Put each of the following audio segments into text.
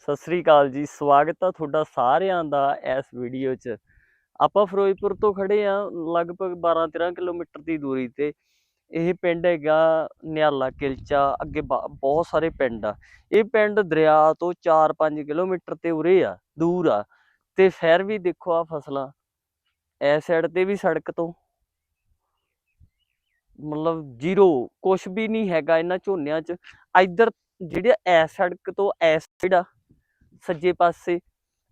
ਸਤਿ ਸ੍ਰੀ ਅਕਾਲ ਜੀ, ਸਵਾਗਤ ਆ ਤੁਹਾਡਾ ਸਾਰਿਆਂ ਦਾ ਇਸ ਵੀਡੀਓ 'ਚ। ਆਪਾਂ ਫਿਰੋਜ਼ਪੁਰ ਤੋਂ ਖੜੇ ਆ, ਲਗਭਗ 12-13 ਕਿਲੋਮੀਟਰ ਦੀ ਦੂਰੀ ਤੇ। ਇਹ ਪਿੰਡ ਹੈਗਾ ਨਿਆਲਾ ਕਿਲਚਾ, ਅੱਗੇ ਬ- ਬਹੁਤ ਸਾਰੇ ਪਿੰਡ ਆ। ਇਹ ਪਿੰਡ ਦਰਿਆ ਤੋਂ 4-5 ਕਿਲੋਮੀਟਰ ਤੇ ਉਰੇ ਆ, ਦੂਰ ਆ। ਤੇ ਫਿਰ ਵੀ ਦੇਖੋ ਆ ਫਸਲਾਂ ਐ ਸਾਈਡ ਤੇ ਵੀ ਸੜਕ ਤੋਂ। ਮਤਲਬ ਜ਼ੀਰੋ ਕੁਝ ਵੀ ਨਹੀਂ ਹੈਗਾ ਇਹਨਾਂ ਝੋਨਿਆਂ 'ਚ। ਇੱਧਰ ਜਿਹੜੇ ਐ ਸੜਕ ਤੋਂ ਐ ਸਾਈਡ ਆ। ਸੱਜੇ ਪਾਸੇ।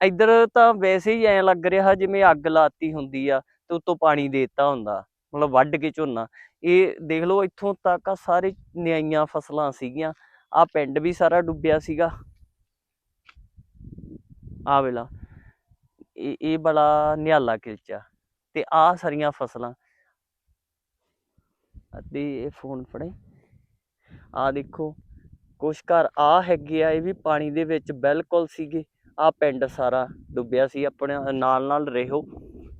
ਇੱਧਰ ਤਾਂ ਵੈਸੇ ਹੀ ਐ ਲੱਗ ਰਿਹਾ ਜਿਵੇਂ ਅੱਗ ਲਾਤੀ ਹੁੰਦੀ ਆ ਤੇ ਉੱਤੋਂ ਪਾਣੀ ਦੇਤਾ ਹੁੰਦਾ, ਮਤਲਬ ਵੱਢ ਕੇ ਝੋਨਾ। ਇਹ ਦੇਖ ਲਓ, ਇੱਥੋਂ ਤੱਕ ਆ ਸਾਰੇ ਨਿਆਈਆਂ ਫਸਲਾਂ ਸੀਗੀਆਂ। ਆ ਪਿੰਡ ਵੀ ਸਾਰਾ ਡੁੱਬਿਆ ਸੀਗਾ। ਆ ਵੇਲਾ ਇਹ ਇਹ ਬੜਾ ਨਿਹਾਲਾ ਕਿਲਚਾ ਤੇ ਆ ਸਾਰੀਆਂ ਫਸਲਾਂ। ਅਤੇ ਇਹ ਫੋਨ ਫੜੇ। ਆ ਦੇਖੋ ਕੁਛ ਘਰ ਆ ਹੈਗੇ ਆ, ਇਹ ਵੀ ਪਾਣੀ ਦੇ ਵਿੱਚ ਬਿਲਕੁਲ ਸੀਗੇ। ਆ ਪਿੰਡ ਸਾਰਾ ਡੁੱਬਿਆ ਸੀ, ਆਪਣੇ ਨਾਲ ਨਾਲ ਰਹੋ।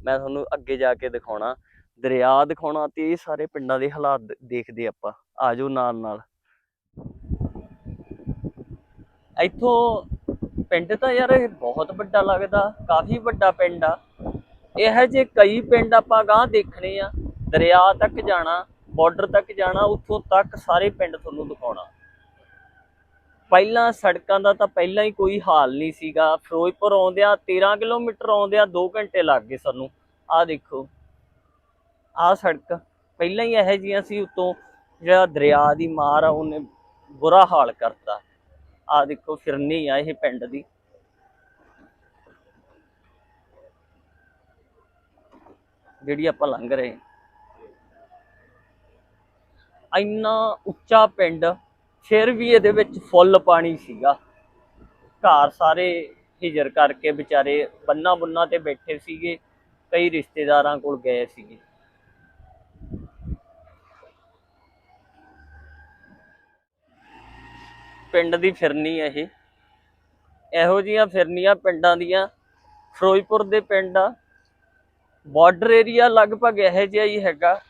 ਮੈਂ ਤੁਹਾਨੂੰ ਅੱਗੇ ਜਾ ਕੇ ਦਿਖਾਉਣਾ, ਦਰਿਆ ਦਿਖਾਉਣਾ ਤੇ ਇਹ ਸਾਰੇ ਪਿੰਡਾਂ ਦੇ ਹਾਲਾਤ ਦ- ਦੇਖਦੇ ਆਪਾਂ। ਆਜੋ ਨਾਲ ਨਾਲ। ਇੱਥੋਂ ਪਿੰਡ ਤਾਂ ਯਾਰ ਇਹ ਬਹੁਤ ਵੱਡਾ ਲੱਗਦਾ, ਕਾਫੀ ਵੱਡਾ ਪਿੰਡ ਆ। ਇਹ ਜੇ ਕਈ ਪਿੰਡ ਆਪਾਂ ਗਾਂ ਦੇਖਣੇ ਆ। ਦਰਿਆ ਤੱਕ ਜਾਣਾ ਬਾਰਡਰ ਤੱਕ ਜਾਣਾ, ਉੱਥੋਂ ਤੱਕ ਸਾਰੇ ਪਿੰਡ ਤੁਹਾਨੂੰ ਦਿਖਾਉਣਾ। ਪਹਿਲਾਂ ਸੜਕਾਂ ਦਾ ਤਾਂ ਪਹਿਲਾਂ ਹੀ ਕੋਈ ਹਾਲ ਨਹੀਂ ਸੀਗਾ। ਫਿਰੋਜ਼ਪੁਰ ਆਉਂਦਿਆਂ 13 ਕਿਲੋਮੀਟਰ ਆਉਂਦਿਆਂ 2 ਘੰਟੇ ਲੱਗ ਗਏ ਸਾਨੂੰ। ਆਹ ਦੇਖੋ, ਆਹ ਸੜਕ ਪਹਿਲਾਂ ਹੀ ਇਹੋ ਜਿਹੀਆਂ ਸੀ ਉਤੋਂ ਜਿਹੜਾ ਦਰਿਆ ਦੀ ਮਾਰ ਆ, ਉਹਨੇ ਬੁਰਾ ਹਾਲ ਕਰਤਾ। ਆਹ ਦੇਖੋ, ਫਿਰਨੀ ਆ ਇਹ ਪਿੰਡ ਦੀ। ਜਿਹੜੀ ਆਪਾਂ ਲੰਘ ਰਹੇ ਇੰਨਾ ਉੱਚਾ ਪਿੰਡ ਫਿਰ ਵੀ ਇਹਦੇ ਵਿੱਚ ਫੁੱਲ ਪਾਣੀ ਸੀਗਾ। ਘਰ ਸਾਰੇ ਹਿਜਰ ਕਰਕੇ ਵਿਚਾਰੇ ਬੰਨਾ ਬੁੰਨਾ ਤੇ ਬੈਠੇ ਸੀਗੇ, ਕਈ ਰਿਸ਼ਤੇਦਾਰਾਂ ਕੋਲ ਗਏ ਸੀਗੇ। ਪਿੰਡ ਦੀ ਫਿਰਨੀ ਆ ਇਹ। ਇਹੋ ਜੀਆਂ ਫਿਰਨੀਆਂ ਪਿੰਡਾਂ ਦੀਆਂ। ਫਿਰੋਜ਼ਪੁਰ ਦੇ ਪਿੰਡ ਆ। ਬਾਰਡਰ ਏਰੀਆ ਲਗਭਗ ਇਹੋ ਜਿਹਾ ਹੀ ਹੈਗਾ।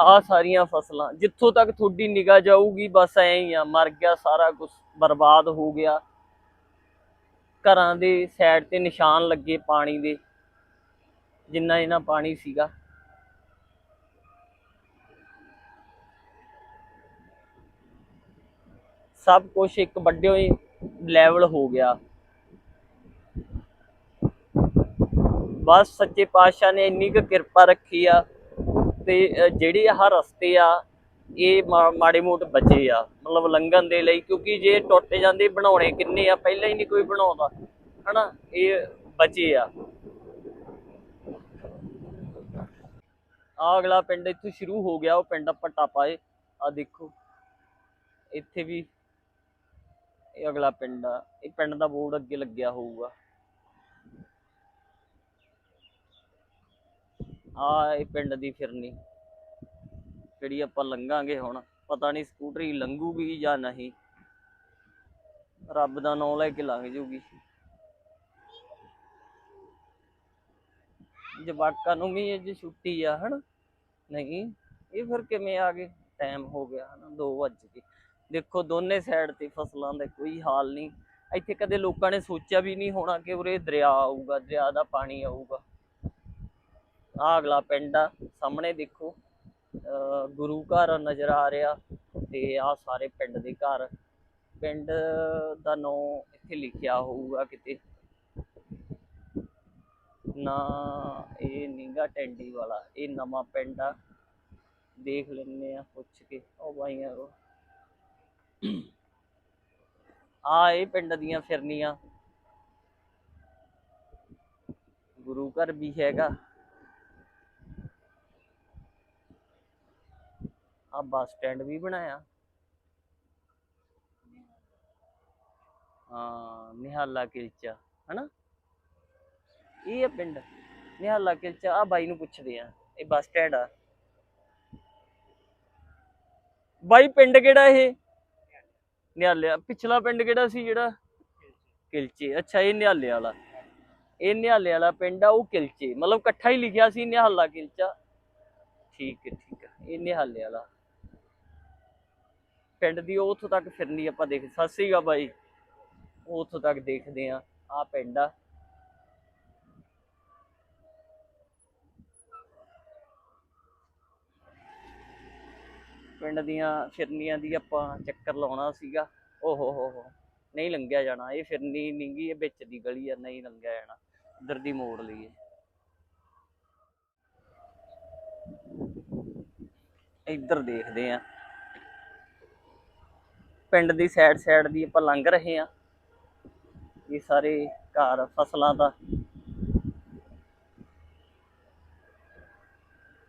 ਆਹ ਸਾਰੀਆਂ ਫਸਲਾਂ, ਜਿੱਥੋਂ ਤੱਕ ਤੁਹਾਡੀ ਨਿਗਾਹ ਜਾਊਗੀ, ਬਸ ਐਂ ਹੀ ਆ, ਮਰ ਗਿਆ, ਸਾਰਾ ਕੁਝ ਬਰਬਾਦ ਹੋ ਗਿਆ। ਘਰਾਂ ਦੇ ਸਾਈਡ ਤੇ ਨਿਸ਼ਾਨ ਲੱਗੇ ਪਾਣੀ ਦੇ, ਜਿੰਨਾ ਇਹਨਾਂ ਪਾਣੀ ਸੀਗਾ। ਸਭ ਕੁਝ ਇੱਕ ਵੱਡੇ ਲੈਵਲ ਹੋ ਗਿਆ। ਬਸ ਸੱਚੇ ਪਾਤਸ਼ਾਹ ਨੇ ਇੰਨੀ ਕੁ ਕਿਰਪਾ ਰੱਖੀ ਆ। ਤੇ ਜਿਹੜੇ ਆਹ ਰਸਤੇ ਆ, ਇਹ ਮਾ- ਮਾੜੇ ਮੋਟ ਬਚੇ ਆ। ਮਤਲਬ ਲੰਘਣ ਦੇ ਲਈ, ਕਿਉਂਕਿ ਜੇ ਟੁੱਟ ਜਾਂਦੇ ਬਣਾਉਣੇ ਕਿੰਨੇ ਆ, ਪਹਿਲਾਂ ਹੀ ਨਹੀਂ ਕੋਈ ਬਣਾਉਂਦਾ। ਹਨਾ? ਇਹ ਬਚੇ ਆ। ਆ ਅਗਲਾ ਪਿੰਡ ਇੱਥੋਂ ਸ਼ੁਰੂ ਹੋ ਗਿਆ, ਉਹ ਪਿੰਡ ਆਪਾਂ ਟਾਪਾਏ ਆ ਦੇਖੋ। ਇੱਥੇ ਵੀ ਇਹ ਅਗਲਾ ਪਿੰਡ ਆ। ਇਹ ਪਿੰਡ ਦਾ ਬੋਰਡ ਅੱਗੇ ਲੱਗਿਆ ਹੋਊਗਾ। ਆ ਇਹ ਪਿੰਡ ਦੀ ਫਿਰਨੀ। ਜਿਹੜੀ ਆਪਾਂ ਲੰਘਾਂਗੇ ਹੁਣ। ਪਤਾ ਨਹੀਂ ਸਕੂਟਰੀ ਲੰਘੂਗੀ ਜਾਂ ਨਹੀਂ। ਰੱਬ ਦਾ ਨਾਮ ਲੈ ਕੇ ਲੰਘ ਜੂਗੀ। ਜਵਾਕਾਂ ਨੂੰ ਵੀ ਅੱਜ ਛੁੱਟੀ ਆ, ਹਨ? ਨਹੀਂ, ਇਹ ਫਿਰ ਕਿਵੇਂ ਆ ਗਏ? ਟਾਈਮ ਹੋ ਗਿਆ, ਹਨਾ? 2 ਵੱਜ ਗਏ। ਦੇਖੋ, ਦੋਨੇ ਸਾਈਡ ਤੇ ਫਸਲਾਂ ਦਾ ਕੋਈ ਹਾਲ ਨਹੀਂ। ਇੱਥੇ ਕਦੇ ਲੋਕਾਂ ਨੇ ਸੋਚਿਆ ਵੀ ਨਹੀਂ ਹੋਣਾ ਕਿ ਉਰੇ ਦਰਿਆ ਆਊਗਾ, ਦਰਿਆ ਦਾ ਪਾਣੀ ਆਊਗਾ। ਆ ਅਗਲਾ ਪਿੰਡ ਆ, ਸਾਹਮਣੇ ਦੇਖੋ, ਅਹ ਗੁਰੂ ਘਰ ਨਜ਼ਰ ਆ ਰਿਹਾ ਤੇ ਆ ਸਾਰੇ ਪਿੰਡ ਦੇ ਘਰ। ਪਿੰਡ ਦਾ ਨਾਂ ਇੱਥੇ ਲਿਖਿਆ ਹੋਊਗਾ ਕਿਤੇ। ਨਾ, ਇਹ ਨੀਗਾ ਟੈਂਡੀ ਵਾਲਾ, ਇਹ ਨਵਾਂ ਪਿੰਡ ਆ। ਦੇਖ ਲੈਣੇ ਆ, ਪੁੱਛ ਕੇ। ਉਹ ਬਾਈਆਂ ਕੋ ਆ ਇਹ ਪਿੰਡ ਦੀਆਂ ਫਿਰਨੀਆਂ। ਗੁਰੂ ਘਰ ਵੀ ਹੈਗਾ। ਆ ਬੱਸ ਸਟੈਂਡ ਵੀ ਬਣਾਇਆ। ਹਾਂ, ਨਿਹਾਲਾ ਕਿਲਚਾ, ਹਨਾ? ਇਹ ਆ ਪਿੰਡ, ਨਿਹਾਲਾ ਕਿਲਚਾ ਆ ਬਾਈ ਨੂੰ ਪੁੱਛਦੇ ਆ, ਇਹ ਬੱਸ ਸਟੈਂਡ ਆ। ਬਾਈ, ਪਿੰਡ ਕਿਹੜਾ ਇਹ? ਨਿਹਾਲਿਆ ਪਿਛਲਾ ਪਿੰਡ ਕਿਹੜਾ ਸੀ ਜਿਹੜਾ? ਕਿਲਚੇ, ਅੱਛਾ, ਇਹ ਨਿਹਾਲੇ ਵਾਲਾ। ਇਹ ਨਿਹਾਲੇ ਵਾਲਾ ਪਿੰਡ ਆ, ਉਹ ਕਿਲਚੇ, ਮਤਲਬ ਇਕੱਠਾ ਹੀ ਲਿਖਿਆ ਸੀ ਨਿਹਾਲਾ ਕਿਲਚਾ। ਠੀਕ ਹੈ ਠੀਕ ਹੈ, ਇਹ ਨਿਹਾਲੇ ਵਾਲਾ। ਪਿੰਡ ਦੀ, ਉਹ ਉੱਥੋਂ ਤੱਕ ਫਿਰਨੀ ਆਪਾਂ ਦੇਖ, ਸਤਿ ਸ੍ਰੀ ਅਕਾਲ ਬਾਈ ਉੱਥੋਂ ਤੱਕ ਦੇਖਦੇ ਆ ਆ ਪਿੰਡ ਆ। ਪਿੰਡ ਦੀਆਂ ਫਿਰਨੀਆਂ ਦੀ ਆਪਾਂ ਚੱਕਰ ਲਾਉਣਾ ਸੀਗਾ। ਓਹੋ ਹੋ ਹੋ, ਨਹੀਂ ਲੰਘਿਆ ਜਾਣਾ, ਇਹ ਫਿਰਨੀ ਨਹੀਂਗੀ ਇਹ ਵਿੱਚ ਦੀ ਗਲੀ ਆ, ਨਹੀਂ ਲੰਘਿਆ ਜਾਣਾ। ਇੱਧਰ ਦੀ ਮੋੜ ਲਈਏ। ਇੱਧਰ ਦੇਖਦੇ ਆ ਪਿੰਡ ਦੀ ਸਾਈਡ ਸਾਈਡ ਦੀ ਆਪਾਂ ਲੰਘ ਰਹੇ ਆ ਇਹ ਸਾਰੇ ਘਰ, ਫਸਲਾਂ ਦਾ।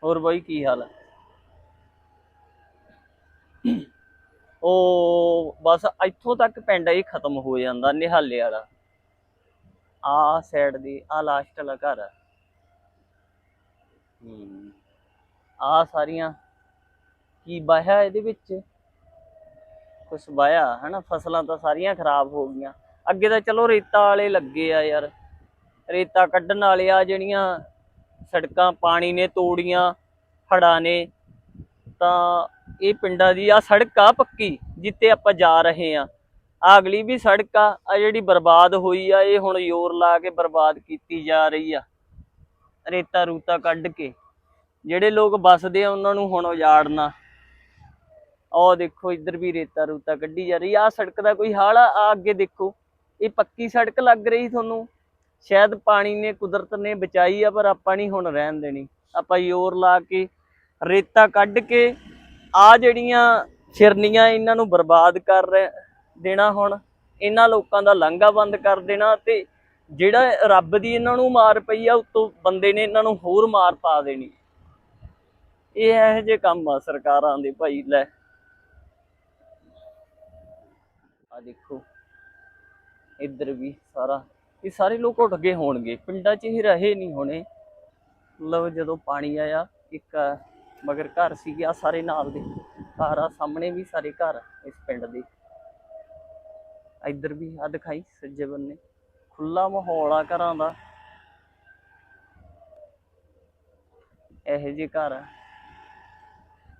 ਹੋਰ ਬਾਈ ਕੀ ਹਾਲ ਹੈ? ਉਹ ਬਸ ਇੱਥੋਂ ਤੱਕ ਪਿੰਡ ਹੀ ਖਤਮ ਹੋ ਜਾਂਦਾ, ਨਿਹਾਲੇ ਵਾਲਾ। ਆ ਸਾਈਡ ਦੀ, ਆ ਲਾਸਟ ਵਾਲਾ ਘਰ ਆ ਆ ਸਾਰੀਆਂ। ਕੀ ਬਾਹਿਆ ਇਹਦੇ ਵਿੱਚ? ਕੁਛ ਬਾਇਆ ਹਨਾ? ਫਸਲਾਂ ਤਾਂ ਸਾਰੀਆਂ ਖਰਾਬ ਹੋ ਗਈਆਂ। ਅੱਗੇ ਤਾਂ ਚਲੋ ਰੇਤਾ ਵਾਲੇ ਲੱਗੇ ਆ ਯਾਰ। ਰੇਤਾ ਕੱਢਣ ਵਾਲੇ ਆ ਜਿਹੜੀਆਂ ਸੜਕਾਂ, ਪਾਣੀ ਨੇ ਤੋੜੀਆਂ ਹੜਾਂ ਨੇ। ਤਾਂ ਇਹ ਪਿੰਡਾਂ ਦੀ ਆ ਸੜਕ ਆ ਪੱਕੀ ਜਿੱਤੇ ਆਪਾਂ ਜਾ ਰਹੇ ਆ। ਆ ਅਗਲੀ ਵੀ ਸੜਕ ਆ ਆ ਜਿਹੜੀ ਬਰਬਾਦ ਹੋਈ ਆ, ਇਹ ਹੁਣ ਜ਼ੋਰ ਲਾ ਕੇ ਬਰਬਾਦ ਕੀਤੀ ਜਾ ਰਹੀ ਆ। ਰੇਤਾ ਰੂਤਾ ਕੱਢ ਕੇ। ਜਿਹੜੇ ਲੋਕ ਵੱਸਦੇ ਆ, ਉਹਨਾਂ ਨੂੰ ਹੁਣ ਉਜਾੜਨਾ। ਆਹ ਦੇਖੋ, ਇੱਧਰ ਵੀ ਰੇਤਾ ਰੂਤਾ ਕੱਢੀ ਜਾ ਰਹੀ ਆ ਆਹ ਸੜਕ ਦਾ ਕੋਈ ਹਾਲ ਆ? ਆਹ ਅੱਗੇ ਦੇਖੋ, ਇਹ ਪੱਕੀ ਸੜਕ ਲੱਗ ਰਹੀ ਤੁਹਾਨੂੰ? ਸ਼ਾਇਦ ਪਾਣੀ ਨੇ, ਕੁਦਰਤ ਨੇ ਬਚਾਈ ਆ, ਪਰ ਆਪਾਂ ਨਹੀਂ ਹੁਣ ਰਹਿਣ ਦੇਣੀ। ਆਪਾਂ ਜ਼ੋਰ ਲਾ ਕੇ, ਰੇਤਾ ਕੱਢ ਕੇ ਆ ਜਿਹੜੀਆਂ ਫਿਰਨੀਆਂ ਇਹਨਾਂ ਨੂੰ ਬਰਬਾਦ ਕਰ ਰਹੇ, ਦੇਣਾ ਹੁਣ, ਇਹਨਾਂ ਲੋਕਾਂ ਦਾ ਲਾਂਘਾ ਬੰਦ ਕਰ ਦੇਣਾ ਤੇ ਜਿਹੜਾ ਰੱਬ ਦੀ ਇਹਨਾਂ ਨੂੰ ਮਾਰ ਪਈ ਆ, ਉਤੋਂ ਬੰਦੇ ਨੇ ਇਹਨਾਂ ਨੂੰ ਹੋਰ ਮਾਰ ਪਾ ਦੇਣੀ। ਇਹ ਇਹੋ ਜਿਹੇ ਕੰਮ ਆ ਸਰਕਾਰਾਂ ਦੇ ਭਾਈ, ਲੈ। ਆ ਦੇਖੋ। ਇੱਧਰ ਵੀ ਸਾਰਾ, ਇਹ ਸਾਰੇ ਲੋਕ ਉੱਠ ਗਏ ਹੋਣਗੇ। ਪਿੰਡਾਂ 'ਚ ਹੀ ਰਹੇ ਨਹੀਂ ਹੋਣੇ। ਮਤਲਬ ਜਦੋਂ ਪਾਣੀ ਆਇਆ, ਇੱਕ ਮਗਰ ਘਰ ਸੀਗੇ ਆ ਸਾਰੇ ਨਾਲ ਦੇ। ਘਰ ਸਾਹਮਣੇ ਵੀ ਸਾਰੇ ਘਰ ਇਸ ਪਿੰਡ ਦੇ। ਇੱਧਰ ਵੀ ਆ ਦਿਖਾਈ ਸੱਜੇ ਬੰਨੇ ਖੁੱਲਾ ਮਾਹੌਲ ਆ ਘਰਾਂ ਦਾ। ਇਹੋ ਜਿਹੇ ਘਰ ਆ।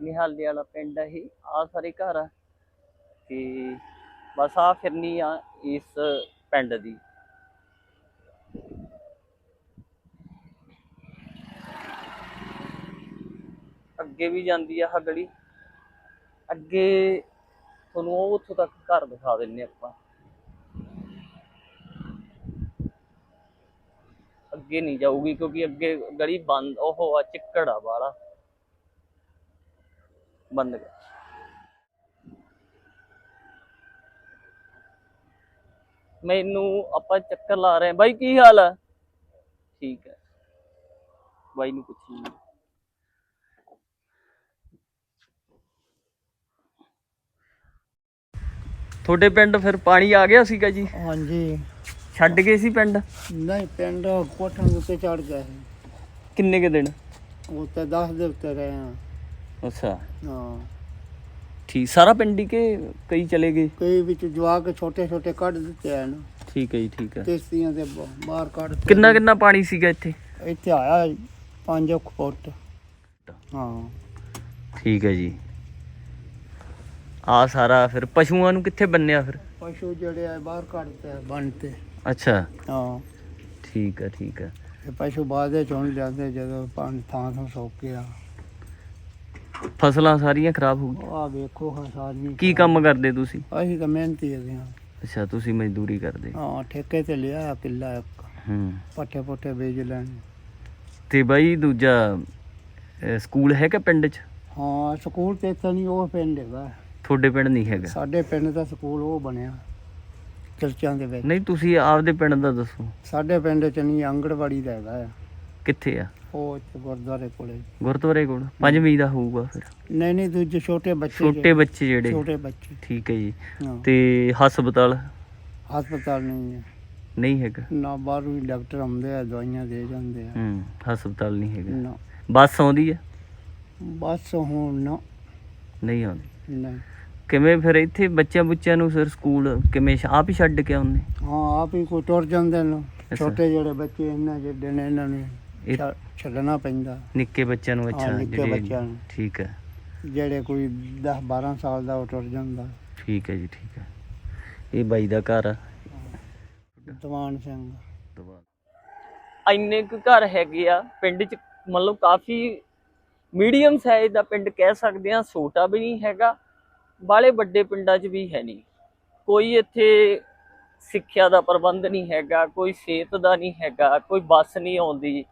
ਨਿਹਾਲੇ ਵਾਲਾ ਪਿੰਡ ਆ ਇਹ। ਆ ਸਾਰੇ ਘਰ ਆ। ਤੇ ਬਸ ਆ ਫਿਰਨੀ ਆ ਇਸ ਪਿੰਡ ਦੀ। ਅੱਗੇ ਵੀ ਜਾਂਦੀ ਆ ਆਹ ਗਲੀ। ਅੱਗੇ ਤੁਹਾਨੂੰ ਉਹ ਉੱਥੋਂ ਤੱਕ ਘਰ ਦਿਖਾ ਦਿੰਨੇ ਆਪਾਂ। ਅੱਗੇ ਨਹੀਂ ਜਾਊਗੀ ਕਿਉਂਕਿ ਅੱਗੇ ਗਲੀ ਬੰਦ, ਉਹ ਆ ਚਿੱਕੜ ਆ ਵਾਲਾ ਬੰਦ ਕਰ। ਮੈਨੂੰ ਆਪਾਂ ਚੱਕਰ ਲਾ ਰਹੇ ਹਾਂ। ਬਾਈ ਕੀ ਹਾਲ ਆ? ਠੀਕ ਹੈ। ਬਾਈ ਨੂੰ ਪੁੱਛੀ। ਤੁਹਾਡੇ ਪਿੰਡ ਫਿਰ ਪਾਣੀ ਆ ਗਿਆ ਸੀਗਾ ਜੀ? ਹਾਂਜੀ। ਛੱਡ ਗਏ ਸੀ ਪਿੰਡ? ਨਹੀਂ ਪਿੰਡ ਕੋਠਾਂ ਦੇ ਉੱਤੇ ਚੜ ਗਿਆ ਸੀ। ਕਿੰਨੇ ਕੁ ਦਿਨ? ਉੱਤੇ 10 ਦੇ ਉੱਤੇ ਰਹੇ ਹਾਂ। ਅੱਛਾ। ਹਾਂ। ਠੀਕ ਸਾਰਾ ਪਿੰਡ ਹੀ ਕਿ ਕਈ ਚਲੇ ਗਏ? ਕਈ ਵਿੱਚ ਜਵਾਕ ਛੋਟੇ ਛੋਟੇ ਕੱਢ ਦਿੱਤੇ ਹਨ ਠੀਕ ਹੈ ਜੀ ਠੀਕ ਹੈ। ਕਿਸ਼ਤੀਆਂ ਦੇ ਬ- ਬਾਹਰ ਕੱਢ ਦਿੱਤੇ। ਕਿੰਨਾ ਕਿੰਨਾ ਪਾਣੀ ਸੀਗਾ ਇੱਥੇ? ਇੱਥੇ ਆਇਆ 5 ਫੁੱਟ। ਹਾਂ। ਠੀਕ ਹੈ ਜੀ। ਆ ਸਾਰਾ ਫਿਰ ਪਸ਼ੂਆਂ ਨੂੰ ਕਿੱਥੇ ਬੰਨਿਆ ਫਿਰ? ਪਸ਼ੂ ਜਿਹੜੇ ਆ ਬਾਹਰ ਕੱਢਦੇ ਆ ਬੰਨ ਤੇ। ਅੱਛਾ। ਹਾਂ। ਠੀਕ ਹੈ ਠੀਕ ਹੈ। ਇਹ ਪਸ਼ੂ ਬਾਅਦ ਵਿੱਚ ਹੁਣ ਜਾਂਦੇ ਜਦੋਂ ਪਾਣੀ ਥਾਂ ਥਾਂ ਸੌਕ ਗਿਆ ਫਸਲਾਂ ਸਾਰੀਆਂ ਖਰਾਬ ਹੋ ਗਈਆਂ। ਆ ਵੇਖੋ ਹਾਂ ਸਾਰੀਆਂ ਕੀ ਕੰਮ ਕਰਦੇ ਤੁਸੀਂ? ਅਸੀਂ ਤਾਂ ਮਿਹਨਤੀ ਹੈਗੇ ਹਾਂ। ਅੱਛਾ ਤੁਸੀਂ ਮਜ਼ਦੂਰੀ ਕਰਦੇ। ਹਾਂ ਠੇਕੇ ਤੇ ਲਿਆ ਕਿੱਲਾ ਇੱਕ। ਹੂੰ। ਪੱਠੇ ਪੁੱਠੇ ਵੇਚ ਲੈਣ। ਤੇ ਬਾਈ ਦੂਜਾ ਅਹ ਸਕੂਲ ਹੈਗਾ ਪਿੰਡ 'ਚ? ਹਾਂ ਸਕੂਲ ਤੇ ਇੱਥੇ ਨਹੀਂ ਉਹ ਪਿੰਡ ਹੈਗਾ। ਤੁਹਾਡੇ ਪਿੰਡ ਨਹੀਂ ਹੈਗਾ? ਸਾਡੇ ਪਿੰਡ ਦਾ ਸਕੂਲ ਉਹ ਬਣਿਆ ਚਰਚਾਂ ਦੇ ਵਿੱਚ। ਨਹੀਂ ਤੁਸੀਂ ਆਪਦੇ ਪਿੰਡ ਦਾ ਦੱਸੋ। ਸਾਡੇ ਪਿੰਡ ਚ ਨਹੀਂ ਆਂਗੜਵਾੜੀ ਦਾ ਹੈਗਾ ਆ। ਕਿੱਥੇ ਆ? ਉਹ ਇੱਥੇ ਗੁਰਦੁਆਰੇ ਕੋਲੇ। ਗੁਰਦੁਆਰੇ ਕੋਲ? ਪੰਜਵੀਂ ਦਾ ਹੋਊਗਾ ਫਿਰ। ਨਹੀਂ ਨਹੀਂ ਦੂਜੇ ਛੋਟੇ ਬੱਚੇ ਛੋਟੇ ਬੱਚੇ ਜਿਹੜੇ- ਛੋਟੇ ਬੱਚੇ। ਠੀਕ ਹੈ ਜੀ। ਹਾਂ। ਤੇ ਹਸਪਤਾਲ? ਹਸਪਤਾਲ ਨਹੀਂ ਹੈ। ਨਹੀਂ ਹੈਗਾ? ਨਾ ਬਾਹਰੋਂ ਹੀ ਡਾਕਟਰ ਆਉਂਦੇ ਆ ਦਵਾਈਆਂ ਦੇ ਜਾਂਦੇ ਆ। ਹੂੰ ਹਸਪਤਾਲ ਨਹੀਂ ਹੈਗਾ। ਨਾ। ਬੱਸ ਆਉਂਦੀ ਹੈ? ਬਸ ਹੁਣ ਨਾ। ਨਹੀਂ ਆਉਂਦੀ। ਨਹੀਂ। ਕਿਵੇਂ ਫਿਰ ਇੱਥੇ ਬੱਚਿਆਂ ਬੁੱਚਿਆਂ ਨੂੰ ਫਿਰ ਸਕੂਲ ਕਿਵੇਂ ਆਪ ਹੀ ਛੱਡ ਕੇ ਆਉਂਦੇ? ਹਾਂ ਆਪ ਹੀ ਕੋਈ ਟੁਰ ਜਾਂਦੇ ਨੇ। ਛੋਟੇ ਜਿਹੜੇ ਬੱਚੇ ਇਹਨਾਂ ਜਿਹੜੇ ਨੇ ਇਹਨਾਂ ਨੂੰ ਇਹ ਛੱਡ- ਛੱਡਣਾ ਪੈਂਦਾ। ਨਿੱਕੇ ਬੱਚਿਆਂ ਨੂੰ ਅੱਛਾ ਨਿੱਕੇ ਜਿਹੜੇ- ਬੱਚਿਆਂ ਨੂੰ। ਠੀਕ ਹੈ। ਜਿਹੜੇ ਕੋਈ 10 12 ਸਾਲ ਦਾ ਉਹ ਟੁੱਟ ਜਾਂਦਾ। ਠੀਕ ਹੈ ਜੀ ਠੀਕ ਹੈ। ਇਹ ਬਾਈ ਦਾ ਘਰ ਆ। ਦੀਵਾਨ ਸਿੰਘ। ਇੰਨੇ ਕੁ ਘਰ ਹੈਗੇ ਆ ਪਿੰਡ 'ਚ ਮਤਲਬ ਕਾਫੀ ਮੀਡੀਅਮ ਸਾਈਜ਼ ਦਾ ਪਿੰਡ ਕਹਿ ਸਕਦੇ ਆ ਛੋਟਾ ਵੀ ਨਹੀਂ ਹੈਗਾ ਬਾਲੇ ਵੱਡੇ ਪਿੰਡਾਂ 'ਚ ਵੀ ਹੈ ਨਹੀਂ। ਕੋਈ ਇੱਥੇ ਸਿੱਖਿਆ ਦਾ ਪ੍ਰਬੰਧ ਨਹੀਂ ਹੈਗਾ ਕੋਈ ਸਿਹਤ ਦਾ ਨਹੀਂ ਹੈਗਾ ਕੋਈ ਬੱਸ ਨਹੀਂ ਆਉਂਦੀ।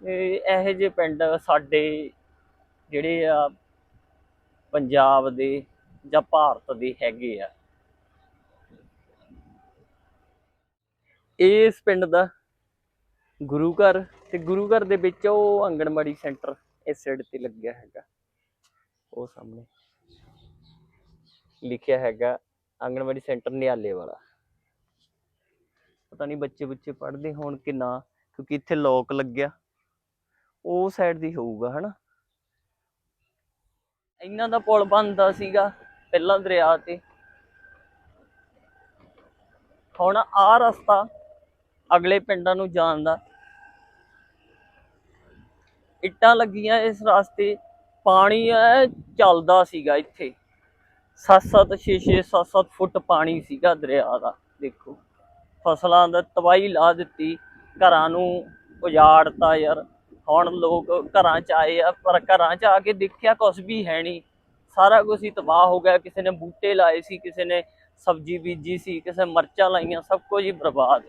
ਇਹੋ ਜਿਹੇ ਪਿੰਡ ਸਾਡੇ ਜਿਹੜੇ ਆ ਪੰਜਾਬ ਦੇ ਜਾਂ ਭਾਰਤ ਦੇ ਹੈਗੇ ਆ। ਇਸ ਪਿੰਡ ਦਾ ਗੁਰੂ ਘਰ ਤੇ ਗੁਰੂ ਘਰ ਦੇ ਵਿੱਚ ਉਹ ਆਂਗਣਵਾੜੀ ਸੈਂਟਰ ਇਸ ਸਾਈਡ ਤੇ ਲੱਗਿਆ ਹੈਗਾ। ਉਹ ਸਾਹਮਣੇ ਲਿਖਿਆ ਹੈਗਾ ਆਂਗਣਵਾੜੀ ਸੈਂਟਰ ਨਿਆਲੇ ਵਾਲਾ। ਪਤਾ ਨਹੀਂ ਬੱਚੇ ਬੁੱਚੇ ਪੜ੍ਹਦੇ ਹੋਣ ਕਿ ਨਾ, ਕਿਉਂਕਿ ਇੱਥੇ ਲੋਕ ਲੱਗਿਆ। ਉਹ ਸਾਈਡ ਦੀ ਹੋਊਗਾ, ਹਨਾ? ਇਹਨਾਂ ਦਾ ਪੁਲ ਬਣਦਾ ਸੀਗਾ ਪਹਿਲਾਂ ਦਰਿਆ ਤੇ। ਹੁਣ ਆਹ ਰਸਤਾ ਅਗਲੇ ਪਿੰਡਾਂ ਨੂੰ ਜਾਣ ਦਾ। ਇੱਟਾਂ ਲੱਗੀਆਂ ਇਸ ਰਸਤੇ, ਪਾਣੀ ਐ, ਚੱਲਦਾ ਸੀਗਾ ਇੱਥੇ। 7-7 6-6 7-7 ਫੁੱਟ ਪਾਣੀ ਸੀਗਾ ਦਰਿਆ ਦਾ, ਦੇਖੋ। ਫਸਲਾਂ ਦਾ ਤਬਾਹੀ ਲਾ ਦਿੱਤੀ, ਘਰਾਂ ਨੂੰ ਉਜਾੜਤਾ ਯਾਰ। ਹੁਣ ਲੋਕ ਘਰਾਂ ਚ ਆਏ ਆ, ਪਰ ਘਰਾਂ ਚ ਆ ਕੇ ਦੇਖਿਆ ਕੁਝ ਵੀ ਹੈ ਨਹੀਂ। ਸਾਰਾ ਕੁਝ ਹੀ ਤਬਾਹ ਹੋ ਗਿਆ, ਕਿਸੇ ਨੇ ਬੂਟੇ ਲਾਏ ਸੀ, ਕਿਸੇ ਨੇ ਸਬਜ਼ੀ ਬੀਜੀ ਸੀ, ਕਿਸੇ ਨੇ ਮਰਚਾਂ ਲਾਈਆਂ, ਸਭ ਕੁਝ ਹੀ ਬਰਬਾਦ।